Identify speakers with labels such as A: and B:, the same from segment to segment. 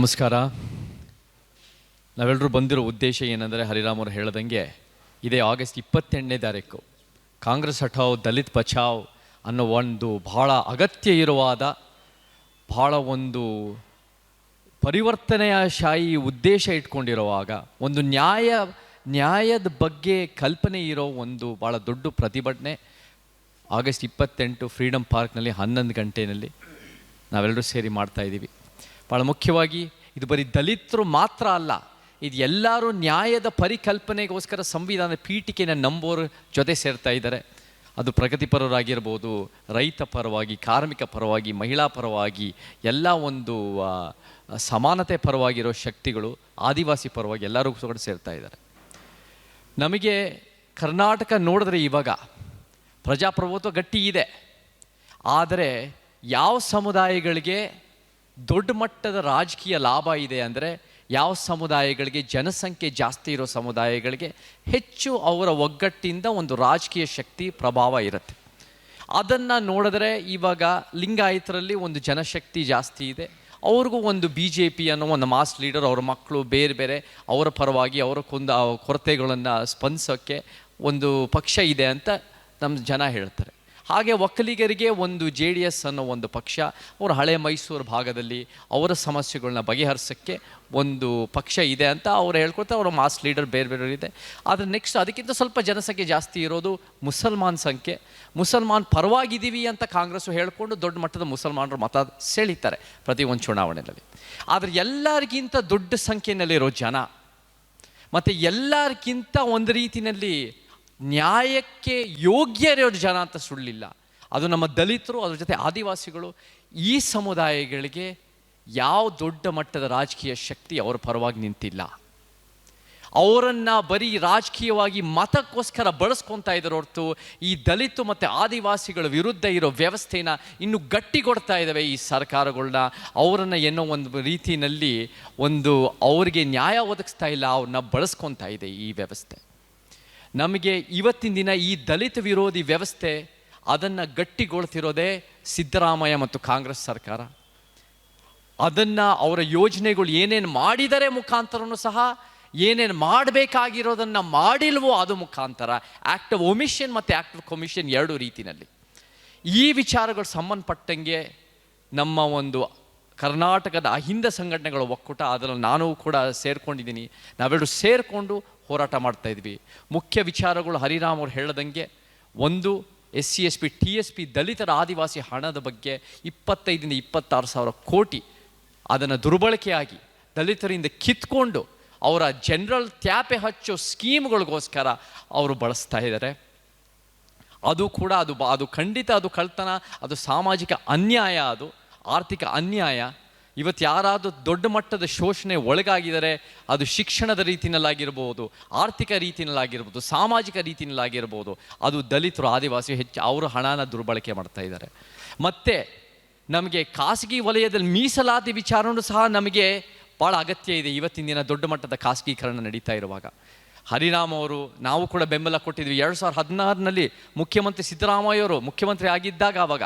A: ನಮಸ್ಕಾರ. ನಾವೆಲ್ಲರೂ ಬಂದಿರೋ ಉದ್ದೇಶ ಏನಂದರೆ ಹರಿರಾಮವ್ರು ಹೇಳ್ದಂಗೆ ಇದೇ ಆಗಸ್ಟ್ ಇಪ್ಪತ್ತೆಂಟನೇ ತಾರೀಕು. ಕಾಂಗ್ರೆಸ್ ಹಠಾವ್, ದಲಿತ್ ಬಚಾವ್ ಅನ್ನೋ ಒಂದು ಭಾಳ ಅಗತ್ಯ ಇರುವಾದ ಭಾಳ ಒಂದು ಪರಿವರ್ತನೆಯ ಶಾಹಿ ಉದ್ದೇಶ ಇಟ್ಕೊಂಡಿರುವಾಗ, ಒಂದು ನ್ಯಾಯ, ನ್ಯಾಯದ ಬಗ್ಗೆ ಕಲ್ಪನೆ ಇರೋ ಒಂದು ಭಾಳ ದೊಡ್ಡ ಪ್ರತಿಭಟನೆ ಆಗಸ್ಟ್ ಇಪ್ಪತ್ತೆಂಟು ಫ್ರೀಡಮ್ ಪಾರ್ಕ್ನಲ್ಲಿ ಹನ್ನೊಂದು ಗಂಟೆಯಲ್ಲಿ ನಾವೆಲ್ಲರೂ ಸೇರಿ ಮಾಡ್ತಾ ಇದ್ದೀವಿ. ಭಾಳ ಮುಖ್ಯವಾಗಿ ಇದು ಬರೀ ದಲಿತರು ಮಾತ್ರ ಅಲ್ಲ, ಇದು ಎಲ್ಲರೂ ನ್ಯಾಯದ ಪರಿಕಲ್ಪನೆಗೋಸ್ಕರ ಸಂವಿಧಾನ ಪೀಠಿಕೆನ ನಂಬೋರ ಜೊತೆ ಸೇರ್ತಾ ಇದ್ದಾರೆ. ಅದು ಪ್ರಗತಿಪರರಾಗಿರ್ಬೋದು ರೈತ ಪರವಾಗಿ, ಕಾರ್ಮಿಕ ಪರವಾಗಿ, ಮಹಿಳಾ ಪರವಾಗಿ, ಎಲ್ಲ ಒಂದು ಸಮಾನತೆ ಪರವಾಗಿರೋ ಶಕ್ತಿಗಳು ಆದಿವಾಸಿ ಪರವಾಗಿ ಎಲ್ಲರೂ ಕೂಡ ಸೇರ್ತಾ ಇದ್ದಾರೆ. ನಮಗೆ ಕರ್ನಾಟಕ ನೋಡಿದ್ರೆ ಇವಾಗ ಪ್ರಜಾಪ್ರಭುತ್ವ ಗಟ್ಟಿ ಇದೆ. ಆದರೆ ಯಾವ ಸಮುದಾಯಗಳಿಗೆ ದೊಡ್ಡ ಮಟ್ಟದ ರಾಜಕೀಯ ಲಾಭ ಇದೆ ಅಂದರೆ ಯಾವ ಸಮುದಾಯಗಳಿಗೆ, ಜನಸಂಖ್ಯೆ ಜಾಸ್ತಿ ಇರೋ ಸಮುದಾಯಗಳಿಗೆ ಹೆಚ್ಚು ಅವರ ಒಗ್ಗಟ್ಟಿಂದ ಒಂದು ರಾಜಕೀಯ ಶಕ್ತಿ ಪ್ರಭಾವ ಇರುತ್ತೆ. ಅದನ್ನು ನೋಡಿದ್ರೆ ಇವಾಗ ಲಿಂಗಾಯತರಲ್ಲಿ ಒಂದು ಜನಶಕ್ತಿ ಜಾಸ್ತಿ ಇದೆ. ಅವ್ರಿಗೂ ಒಂದು ಬಿ ಜೆ ಪಿ ಅನ್ನೋ ಒಂದು ಮಾಸ್ ಲೀಡರ್ ಅವ್ರ ಮಕ್ಕಳು ಬೇರೆ ಬೇರೆ ಅವರ ಪರವಾಗಿ ಅವರ ಕೊಂದ, ಕೊರತೆಗಳನ್ನು ಸ್ಪಂದಿಸೋಕ್ಕೆ ಒಂದು ಪಕ್ಷ ಇದೆ ಅಂತ ನಮ್ಮ ಜನ ಹೇಳ್ತಾರೆ. ಹಾಗೆ ಒಕ್ಕಲಿಗರಿಗೆ ಒಂದು ಜೆ ಡಿ ಎಸ್ ಅನ್ನೋ ಒಂದು ಪಕ್ಷ, ಅವರ ಹಳೆ ಮೈಸೂರು ಭಾಗದಲ್ಲಿ ಅವರ ಸಮಸ್ಯೆಗಳನ್ನ ಬಗೆಹರಿಸೋಕ್ಕೆ ಒಂದು ಪಕ್ಷ ಇದೆ ಅಂತ ಅವ್ರು ಹೇಳ್ಕೊಳ್ತಾ ಅವರ ಮಾಸ್ ಲೀಡರ್ ಬೇರೆ ಬೇರೆ ಇದೆ. ಆದರೆ ನೆಕ್ಸ್ಟ್ ಅದಕ್ಕಿಂತ ಸ್ವಲ್ಪ ಜನಸಂಖ್ಯೆ ಜಾಸ್ತಿ ಇರೋದು ಮುಸಲ್ಮಾನ್ ಸಂಖ್ಯೆ. ಮುಸಲ್ಮಾನ್ ಪರವಾಗಿದ್ದೀವಿ ಅಂತ ಕಾಂಗ್ರೆಸ್ಸು ಹೇಳಿಕೊಂಡು ದೊಡ್ಡ ಮಟ್ಟದ ಮುಸಲ್ಮಾನರು ಮತ ಸೆಳೀತಾರೆ ಪ್ರತಿ ಒಂದು ಚುನಾವಣೆಯಲ್ಲಿ. ಆದರೆ ಎಲ್ಲರಿಗಿಂತ ದೊಡ್ಡ ಸಂಖ್ಯೆಯಲ್ಲಿರೋ ಜನ, ಮತ್ತು ಎಲ್ಲರಿಗಿಂತ ಒಂದು ರೀತಿಯಲ್ಲಿ ನ್ಯಾಯಕ್ಕೆ ಯೋಗ್ಯರಿರೋ ಜನ ಅಂತ ಸುಳ್ಳಿಲ್ಲ. ಅದು ನಮ್ಮ ದಲಿತರು, ಅದ್ರ ಜೊತೆ ಆದಿವಾಸಿಗಳು, ಈ ಸಮುದಾಯಗಳಿಗೆ ಯಾವ ದೊಡ್ಡ ಮಟ್ಟದ ರಾಜಕೀಯ ಶಕ್ತಿ ಅವರ ಪರವಾಗಿ ನಿಂತಿಲ್ಲ. ಅವರನ್ನು ಬರೀ ರಾಜಕೀಯವಾಗಿ ಮತಕ್ಕೋಸ್ಕರ ಬಳಸ್ಕೊತಾ ಇದ್ದಾರೆ ಹೊರತು ಈ ದಲಿತು ಮತ್ತು ಆದಿವಾಸಿಗಳ ವಿರುದ್ಧ ಇರೋ ವ್ಯವಸ್ಥೆನ ಇನ್ನು ಗಟ್ಟಿಗೊಡ್ತಾ ಇದ್ದಾವೆ ಈ ಸರ್ಕಾರಗಳನ್ನ ಅವರನ್ನು ಏನೋ ಒಂದು ರೀತಿಯಲ್ಲಿ ಒಂದು ಅವರಿಗೆ ನ್ಯಾಯ ಒದಗಿಸ್ತಾ ಇಲ್ಲ, ಅವ್ರನ್ನ ಬಳಸ್ಕೊತಾ ಇದೆ ಈ ವ್ಯವಸ್ಥೆ. ನಮಗೆ ಇವತ್ತಿನ ದಿನ ಈ ದಲಿತ ವಿರೋಧಿ ವ್ಯವಸ್ಥೆ ಅದನ್ನು ಗಟ್ಟಿಗೊಳ್ತಿರೋದೇ ಸಿದ್ದರಾಮಯ್ಯ ಮತ್ತು ಕಾಂಗ್ರೆಸ್ ಸರ್ಕಾರ. ಅದನ್ನು ಅವರ ಯೋಜನೆಗಳು ಏನೇನು ಮಾಡಿದರೆ ಮುಖಾಂತರನೂ ಸಹ, ಏನೇನು ಮಾಡಬೇಕಾಗಿರೋದನ್ನು ಮಾಡಿಲ್ವೋ ಅದು ಮುಖಾಂತರ. ಆ್ಯಕ್ಟ್ ಆಫ್ ಒಮಿಷನ್ ಮತ್ತು ಆ್ಯಕ್ಟ್ ಆಫ್ ಕಮಿಷನ್ ಎರಡು ರೀತಿಯಲ್ಲಿ. ಈ ವಿಚಾರಗಳು ಸಂಬಂಧಪಟ್ಟಂಗೆ ನಮ್ಮ ಒಂದು ಕರ್ನಾಟಕದ ಅಹಿಂದ ಸಂಘಟನೆಗಳ ಒಕ್ಕೂಟ, ಅದರಲ್ಲಿ ನಾನು ಕೂಡ ಸೇರ್ಕೊಂಡಿದ್ದೀನಿ. ನಾವೆಲ್ಲರೂ ಸೇರಿಕೊಂಡು ಹೋರಾಟ ಮಾಡ್ತಾ ಇದ್ವಿ. ಮುಖ್ಯ ವಿಚಾರಗಳು ಹರಿರಾಮ್ ಅವ್ರು ಹೇಳದಂಗೆ, ಒಂದು S C S P, T S P ದಲಿತರ ಆದಿವಾಸಿ ಹಣದ ಬಗ್ಗೆ ಇಪ್ಪತ್ತೈದಿಂದ ಇಪ್ಪತ್ತಾರು ಸಾವಿರ ಕೋಟಿ ಅದನ್ನು ದುರ್ಬಳಕೆಯಾಗಿ ದಲಿತರಿಂದ ಕಿತ್ಕೊಂಡು ಅವರ ಜನರಲ್ ತ್ಯಾಪೆ ಹಚ್ಚೋ ಸ್ಕೀಮ್ಗಳಿಗೋಸ್ಕರ ಅವರು ಬಳಸ್ತಾ ಇದ್ದಾರೆ. ಅದು ಕೂಡ ಅದು ಅದು ಖಂಡಿತ ಅದು ಕಳ್ತನ ಅದು ಸಾಮಾಜಿಕ ಅನ್ಯಾಯ ಅದು, ಆರ್ಥಿಕ ಅನ್ಯಾಯ. ಇವತ್ತು ಯಾರಾದರೂ ದೊಡ್ಡ ಮಟ್ಟದ ಶೋಷಣೆ ಒಳಗಾಗಿದ್ದಾರೆ, ಅದು ಶಿಕ್ಷಣದ ರೀತಿಯಲ್ಲಾಗಿರ್ಬೋದು ಆರ್ಥಿಕ ರೀತಿಯಲ್ಲಾಗಿರ್ಬೋದು ಸಾಮಾಜಿಕ ರೀತಿಯಲ್ಲಾಗಿರ್ಬೋದು ಅದು ದಲಿತರು, ಆದಿವಾಸಿ ಹೆಚ್ಚು, ಅವರು ಹಣನ ದುರ್ಬಳಕೆ ಮಾಡ್ತಾ ಇದ್ದಾರೆ. ಮತ್ತು ನಮಗೆ ಖಾಸಗಿ ವಲಯದಲ್ಲಿ ಮೀಸಲಾತಿ ವಿಚಾರವೂ ಸಹ ನಮಗೆ ಭಾಳ ಅಗತ್ಯ ಇದೆ. ಇವತ್ತಿನ ದಿನ ದೊಡ್ಡ ಮಟ್ಟದ ಖಾಸಗೀಕರಣ ನಡೀತಾ ಇರುವಾಗ. ಹರಿರಾಮ್ ಅವರು, ನಾವು ಕೂಡ ಬೆಂಬಲ ಕೊಟ್ಟಿದ್ವಿ. ಎರಡು ಸಾವಿರದ ಹದಿನಾರರಲ್ಲಿ ಮುಖ್ಯಮಂತ್ರಿ ಸಿದ್ದರಾಮಯ್ಯವರು ಮುಖ್ಯಮಂತ್ರಿ ಆಗಿದ್ದಾಗ ಆವಾಗ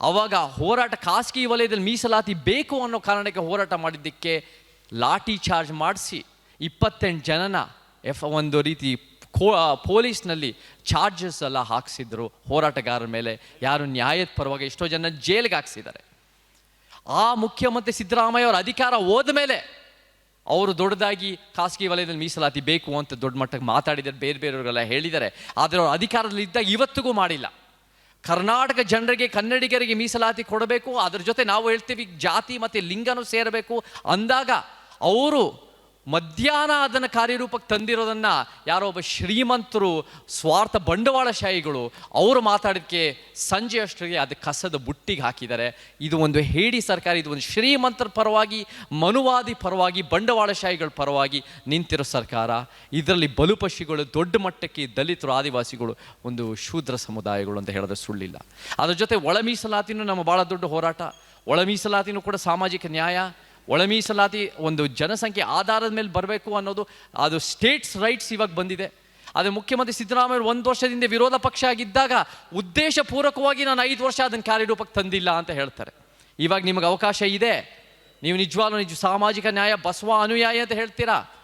A: ಅವಾಗ ಹೋರಾಟ ಖಾಸಗಿ ವಲಯದಲ್ಲಿ ಮೀಸಲಾತಿ ಬೇಕು ಅನ್ನೋ ಕಾರಣಕ್ಕೆ ಹೋರಾಟ ಮಾಡಿದ್ದಕ್ಕೆ ಲಾಠಿ ಚಾರ್ಜ್ ಮಾಡಿಸಿ ಇಪ್ಪತ್ತೆಂಟು ಜನನ ಎಫ್ ಒಂದು ರೀತಿ ಕೋ ಪೊಲೀಸ್ನಲ್ಲಿ ಚಾರ್ಜಸ್ ಎಲ್ಲ ಹಾಕ್ಸಿದ್ರು ಹೋರಾಟಗಾರರ ಮೇಲೆ. ಯಾರು ನ್ಯಾಯದ ಪರವಾಗಿ ಎಷ್ಟೋ ಜನ ಜೈಲಿಗೆ ಹಾಕ್ಸಿದ್ದಾರೆ. ಆ ಮುಖ್ಯಮಂತ್ರಿ ಸಿದ್ದರಾಮಯ್ಯ ಅವರ ಅಧಿಕಾರ ಹೋದ ಮೇಲೆ ಅವರು ದೊಡ್ಡದಾಗಿ ಖಾಸಗಿ ವಲಯದಲ್ಲಿ ಮೀಸಲಾತಿ ಬೇಕು ಅಂತ ದೊಡ್ಡ ಮಟ್ಟಕ್ಕೆ ಮಾತಾಡಿದ್ದಾರೆ, ಬೇರೆ ಬೇರೆಯವರೆಲ್ಲ ಹೇಳಿದ್ದಾರೆ. ಆದರೆ ಅವರು ಅಧಿಕಾರದಲ್ಲಿ ಇದ್ದಾಗ ಇವತ್ತಿಗೂ ಮಾಡಿಲ್ಲ. ಕರ್ನಾಟಕ ಜನರಿಗೆ, ಕನ್ನಡಿಗರಿಗೆ ಮೀಸಲಾತಿ ಕೊಡಬೇಕು. ಅದರ ಜೊತೆ ನಾವು ಹೇಳ್ತೀವಿ ಜಾತಿ ಮತ್ತು ಲಿಂಗನೂ ಸೇರಬೇಕು. ಅಂದಾಗ ಅವರು ಮಧ್ಯಾಹ್ನ ಅದನ್ನು ಕಾರ್ಯರೂಪಕ್ಕೆ ತಂದಿರೋದನ್ನು ಯಾರೋ ಒಬ್ಬ ಶ್ರೀಮಂತರು, ಸ್ವಾರ್ಥ ಬಂಡವಾಳಶಾಹಿಗಳು, ಅವರು ಮಾತಾಡೋದಕ್ಕೆ ಸಂಜೆಯಷ್ಟರಿಗೆ ಅದು ಕಸದ ಬುಟ್ಟಿಗೆ ಹಾಕಿದ್ದಾರೆ. ಇದು ಒಂದು ಹೇಡಿ ಸರ್ಕಾರ, ಇದು ಒಂದು ಶ್ರೀಮಂತರ ಪರವಾಗಿ, ಮನುವಾದಿ ಪರವಾಗಿ, ಬಂಡವಾಳಶಾಹಿಗಳ ಪರವಾಗಿ ನಿಂತಿರೋ ಸರ್ಕಾರ. ಇದರಲ್ಲಿ ಬಲುಪಶಿಗಳು, ದೊಡ್ಡ ಮಟ್ಟಕ್ಕೆ ದಲಿತರು, ಆದಿವಾಸಿಗಳು, ಒಂದು ಶೂದ್ರ ಸಮುದಾಯಗಳು ಅಂತ ಹೇಳಿದ್ರೆ ಸುಳ್ಳಿಲ್ಲ. ಅದರ ಜೊತೆ ಒಳ ನಮ್ಮ ಭಾಳ ದೊಡ್ಡ ಹೋರಾಟ. ಒಳ ಕೂಡ ಸಾಮಾಜಿಕ ನ್ಯಾಯ. ಒಳ ಮೀಸಲಾತಿ ಒಂದು ಜನಸಂಖ್ಯೆ ಆಧಾರದ ಮೇಲೆ ಬರಬೇಕು ಅನ್ನೋದು ಅದು ಸ್ಟೇಟ್ಸ್ ರೈಟ್ಸ್ ಇವಾಗ ಬಂದಿದೆ. ಆದರೆ ಮುಖ್ಯಮಂತ್ರಿ ಸಿದ್ದರಾಮಯ್ಯ ಒಂದು ವರ್ಷದಿಂದ ವಿರೋಧ ಪಕ್ಷ ಆಗಿದ್ದಾಗ ಉದ್ದೇಶಪೂರ್ವಕವಾಗಿ ನಾನು ಐದು ವರ್ಷ ಅದನ್ನು ಕಾರ್ಯರೂಪಕ್ಕೆ ತಂದಿಲ್ಲ ಅಂತ ಹೇಳ್ತಾರೆ. ಇವಾಗ ನಿಮಗೆ ಅವಕಾಶ ಇದೆ. ನೀವು ನಿಜವಾಗ್ಲೂ ನಿಜ ಸಾಮಾಜಿಕ ನ್ಯಾಯ, ಬಸವ ಅನುಯಾಯಿ ಅಂತ ಹೇಳ್ತೀರಾ?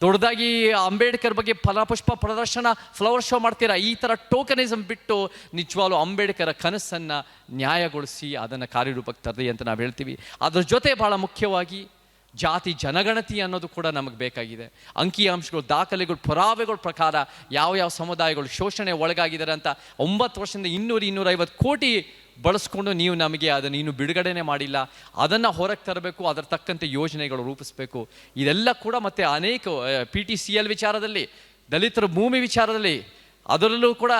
A: ದೊಡ್ಡದಾಗಿ ಅಂಬೇಡ್ಕರ್ ಬಗ್ಗೆ ಫಲಪುಷ್ಪ ಪ್ರದರ್ಶನ ಫ್ಲವರ್ ಶೋ ಮಾಡ್ತೀರಾ? ಈ ಥರ ಟೋಕನಿಸಮ್ ಬಿಟ್ಟು ನಿಜವಾಗ್ಲೂ ಅಂಬೇಡ್ಕರ ಕನಸನ್ನು ನ್ಯಾಯಗೊಳಿಸಿ ಅದನ್ನು ಕಾರ್ಯರೂಪಕ್ಕೆ ತರಲಿ ಅಂತ ನಾವು ಹೇಳ್ತೀವಿ. ಅದ್ರ ಜೊತೆ ಭಾಳ ಮುಖ್ಯವಾಗಿ ಜಾತಿ ಜನಗಣತಿ ಅನ್ನೋದು ಕೂಡ ನಮಗೆ ಬೇಕಾಗಿದೆ. ಅಂಕಿಅಂಶಗಳು, ದಾಖಲೆಗಳು, ಪುರಾವೆಗಳ ಪ್ರಕಾರ ಯಾವ ಯಾವ ಸಮುದಾಯಗಳು ಶೋಷಣೆ ಒಳಗಾಗಿದ್ದಾರೆ ಅಂತ ಒಂಬತ್ತು ವರ್ಷದಿಂದ ಇನ್ನೂರು ಇನ್ನೂರೈವತ್ತು ಕೋಟಿ ಬಳಸ್ಕೊಂಡು ನೀವು ನಮಗೆ ಅದನ್ನು ಇನ್ನೂ ಬಿಡುಗಡೆನೆ ಮಾಡಿಲ್ಲ. ಅದನ್ನು ಹೊರಗೆ ತರಬೇಕು, ಅದರ ತಕ್ಕಂತೆ ಯೋಜನೆಗಳು ರೂಪಿಸಬೇಕು. ಇದೆಲ್ಲ ಕೂಡ ಮತ್ತೆ ಅನೇಕ ಪಿ ಟಿ ಸಿ ಎಲ್ ವಿಚಾರದಲ್ಲಿ, ದಲಿತರ ಭೂಮಿ ವಿಚಾರದಲ್ಲಿ, ಅದರಲ್ಲೂ ಕೂಡ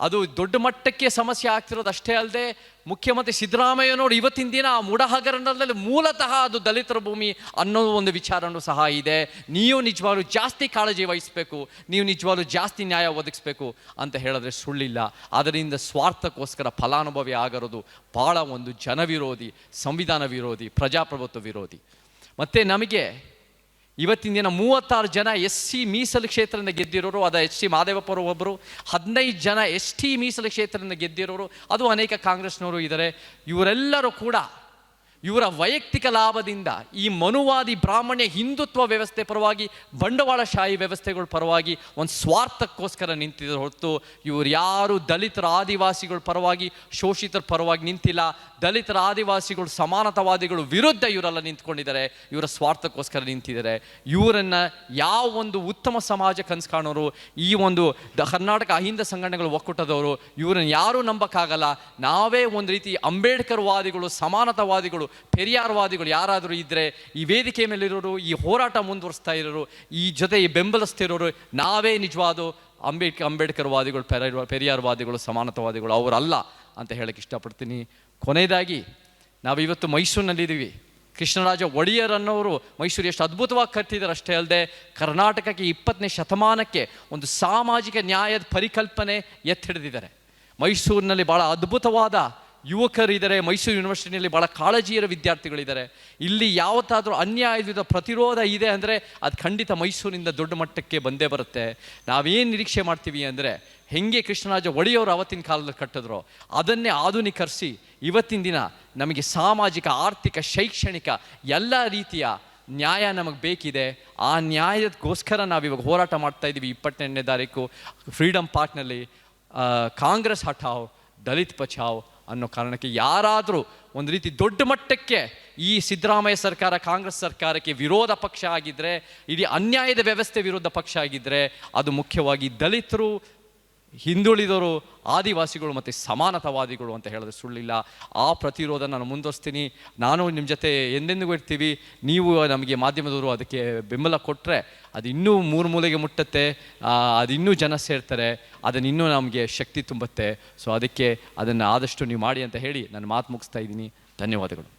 A: ಅದು ದೊಡ್ಡ ಮಟ್ಟಕ್ಕೆ ಸಮಸ್ಯೆ ಆಗ್ತಿರೋದು ಅಷ್ಟೇ ಅಲ್ಲದೆ ಮುಖ್ಯಮಂತ್ರಿ ಸಿದ್ದರಾಮಯ್ಯ ನೋಡಿ ಇವತ್ತಿನ ದಿನ ಆ ಮುಡ ಹಗರಣದಲ್ಲಿ ಮೂಲತಃ ಅದು ದಲಿತರ ಭೂಮಿ ಅನ್ನೋ ಒಂದು ವಿಚಾರನೂ ಸಹ ಇದೆ. ನೀವು ನಿಜವಾಗ್ಲೂ ಜಾಸ್ತಿ ಕಾಳಜಿ ವಹಿಸಬೇಕು, ನೀವು ನಿಜವಾಗ್ಲೂ ಜಾಸ್ತಿ ನ್ಯಾಯ ಒದಗಿಸ್ಬೇಕು ಅಂತ ಹೇಳಿದ್ರೆ ಸುಳ್ಳಿಲ್ಲ. ಅದರಿಂದ ಸ್ವಾರ್ಥಕ್ಕೋಸ್ಕರ ಫಲಾನುಭವಿ ಆಗಿರೋದು ಭಾಳ ಒಂದು ಜನವಿರೋಧಿ, ಸಂವಿಧಾನ ವಿರೋಧಿ, ಪ್ರಜಾಪ್ರಭುತ್ವ ವಿರೋಧಿ. ಮತ್ತು ನಮಗೆ ಇವತ್ತಿನ ದಿನ ಮೂವತ್ತಾರು ಜನ ಎಸ್ ಸಿ ಮೀಸಲು ಕ್ಷೇತ್ರದಿಂದ ಗೆದ್ದಿರೋರು, ಅದ ಎಚ್ ಸಿ ಮಾದೇವಪ್ಪರು ಒಬ್ಬರು ಹದಿನೈದು ಜನ ಎಸ್ ಟಿ ಮೀಸಲು ಕ್ಷೇತ್ರದಿಂದ ಗೆದ್ದಿರೋರು, ಅದು ಅನೇಕ ಕಾಂಗ್ರೆಸ್ನವರು ಇದ್ದಾರೆ. ಇವರೆಲ್ಲರೂ ಕೂಡ ಇವರ ವೈಯಕ್ತಿಕ ಲಾಭದಿಂದ ಈ ಮನುವಾದಿ ಬ್ರಾಹ್ಮಣ್ಯ ಹಿಂದುತ್ವ ವ್ಯವಸ್ಥೆ ಪರವಾಗಿ, ಬಂಡವಾಳಶಾಹಿ ವ್ಯವಸ್ಥೆಗಳ ಪರವಾಗಿ ಒಂದು ಸ್ವಾರ್ಥಕ್ಕೋಸ್ಕರ ನಿಂತಿದ್ರು ಹೊರತು ಇವರು ಯಾರು ದಲಿತರ ಆದಿವಾಸಿಗಳ ಪರವಾಗಿ, ಶೋಷಿತರ ಪರವಾಗಿ ನಿಂತಿಲ್ಲ. ದಲಿತರ ಆದಿವಾಸಿಗಳು ಸಮಾನತಾವಾದಿಗಳು ವಿರುದ್ಧ ಇವರೆಲ್ಲ ನಿಂತ್ಕೊಂಡಿದ್ದಾರೆ. ಇವರ ಸ್ವಾರ್ಥಕ್ಕೋಸ್ಕರ ನಿಂತಿದ್ದಾರೆ. ಇವರನ್ನು ಯಾವ ಒಂದು ಉತ್ತಮ ಸಮಾಜ ಕನಸು ಕಾಣೋರು, ಈ ಒಂದು ದ ಕರ್ನಾಟಕ ಅಹಿಂದ ಸಂಘಟನೆಗಳು ಒಕ್ಕೂಟದವರು, ಇವರನ್ನು ಯಾರೂ ನಂಬಕ್ಕಾಗಲ್ಲ. ನಾವೇ ಒಂದು ರೀತಿ ಅಂಬೇಡ್ಕರ್ ವಾದಿಗಳು ಸಮಾನತಾವಾದಿಗಳು ಪೆರಿಯಾರ್ವಾದಿಗಳು ಯಾರಾದರೂ ಇದ್ದರೆ ಈ ವೇದಿಕೆ ಮೇಲಿರೋರು, ಈ ಹೋರಾಟ ಮುಂದುವರಿಸ್ತಾ ಇರೋರು, ಈ ಜೊತೆ ಈ ಬೆಂಬಲಿಸ್ತಿರೋರು ನಾವೇ ನಿಜವಾದ ಅಂಬೇಡ್ಕರ್ ಅಂಬೇಡ್ಕರ್ವಾದಿಗಳು ಪೆರ ಪೆರಿಯಾರ್ವಾದಿಗಳು ಸಮಾನತಾವಾದಿಗಳು ಅವರಲ್ಲ ಅಂತ ಹೇಳಕ್ಕೆ ಇಷ್ಟಪಡ್ತೀನಿ. ಕೊನೆಯದಾಗಿ ನಾವು ಇವತ್ತು ಮೈಸೂರಿನಲ್ಲಿದ್ದೀವಿ. ಕೃಷ್ಣರಾಜ ಒಡೆಯರ್ ಅನ್ನೋರು ಮೈಸೂರು ಎಷ್ಟು ಅದ್ಭುತವಾಗಿ ಕಟ್ಟಿದ್ದಾರೆ ಅಷ್ಟೇ ಅಲ್ಲದೆ, ಕರ್ನಾಟಕಕ್ಕೆ ಇಪ್ಪತ್ತನೇ ಶತಮಾನಕ್ಕೆ ಒಂದು ಸಾಮಾಜಿಕ ನ್ಯಾಯದ ಪರಿಕಲ್ಪನೆ ಎತ್ತಿಡಿದಿದ್ದಾರೆ. ಮೈಸೂರಿನಲ್ಲಿ ಭಾಳ ಅದ್ಭುತವಾದ ಯುವಕರಿದ್ದಾರೆ ಮೈಸೂರು ಯೂನಿವರ್ಸಿಟಿಯಲ್ಲಿ ಭಾಳ ಕಾಳಜಿಯರ ವಿದ್ಯಾರ್ಥಿಗಳಿದ್ದಾರೆ. ಇಲ್ಲಿ ಯಾವತ್ತಾದರೂ ಅನ್ಯಾಯದ ಪ್ರತಿರೋಧ ಇದೆ ಅಂದರೆ ಅದು ಖಂಡಿತ ಮೈಸೂರಿನಿಂದ ದೊಡ್ಡ ಮಟ್ಟಕ್ಕೆ ಬಂದೇ ಬರುತ್ತೆ. ನಾವೇನು ನಿರೀಕ್ಷೆ ಮಾಡ್ತೀವಿ ಅಂದರೆ, ಹೆಂಗೆ ಕೃಷ್ಣರಾಜ ಒಡೆಯವರು ಅವತ್ತಿನ ಕಾಲದಲ್ಲಿ ಕಟ್ಟಿದ್ರು, ಅದನ್ನೇ ಆಧುನೀಕರಿಸಿ ಇವತ್ತಿನ ದಿನ ನಮಗೆ ಸಾಮಾಜಿಕ, ಆರ್ಥಿಕ, ಶೈಕ್ಷಣಿಕ ಎಲ್ಲ ರೀತಿಯ ನ್ಯಾಯ ನಮಗೆ ಬೇಕಿದೆ. ಆ ನ್ಯಾಯಕ್ಕೋಸ್ಕರ ನಾವಿವಾಗ ಹೋರಾಟ ಮಾಡ್ತಾ ಇದ್ದೀವಿ ಇಪ್ಪತ್ತೆಂಟನೇ ತಾರೀಕು. ಫ್ರೀಡಮ್ ಪಾರ್ಕ್ನಲ್ಲಿ ಕಾಂಗ್ರೆಸ್ ಹಠಾವ್, ದಲಿತ್ ಬಚಾವ್ ಅನ್ನೋ ಕಾರಣಕ್ಕೆ ಯಾರಾದರೂ ಒಂದು ರೀತಿ ದೊಡ್ಡ ಮಟ್ಟಕ್ಕೆ ಈ ಸಿದ್ದರಾಮಯ್ಯ ಸರ್ಕಾರ, ಕಾಂಗ್ರೆಸ್ ಸರ್ಕಾರಕ್ಕೆ ವಿರೋಧ ಪಕ್ಷ ಆಗಿದ್ದರೆ ಇಡೀ ಅನ್ಯಾಯದ ವ್ಯವಸ್ಥೆ ವಿರೋಧ ಪಕ್ಷ ಆಗಿದ್ದರೆ ಅದು ಮುಖ್ಯವಾಗಿ ದಲಿತರು ಹಿಂದುಳಿದವರು ಆದಿವಾಸಿಗಳು ಮತ್ತು ಸಮಾನತಾವಾದಿಗಳು ಅಂತ ಹೇಳಿದ್ರೆ ಸುಳ್ಳಿಲ್ಲ. ಆ ಪ್ರತಿರೋಧ ನಾನು ಮುಂದುವರಿಸ್ತೀನಿ. ನಾನು ನಿಮ್ಮ ಜೊತೆ ಎಂದೆಂದಿಗೂ ಇರ್ತೀವಿ. ನೀವು ನಮಗೆ ಮಾಧ್ಯಮದವರು ಅದಕ್ಕೆ ಬೆಂಬಲ ಕೊಟ್ಟರೆ ಅದು ಇನ್ನೂ ಮೂರು ಮೂಲೆಗೆ ಮುಟ್ಟತ್ತೆ. ಅದು ಇನ್ನೂ ಜನ ಸೇರ್ತಾರೆ. ಅದನ್ನು ಇನ್ನೂ ನಮಗೆ ಶಕ್ತಿ ತುಂಬುತ್ತೆ. ಸೊ ಅದಕ್ಕೆ ಅದನ್ನು ಆದಷ್ಟು ನೀವು ಮಾಡಿ ಅಂತ ಹೇಳಿ ನಾನು ಮಾತು ಮುಗಿಸ್ತಾ ಇದ್ದೀನಿ. ಧನ್ಯವಾದಗಳು.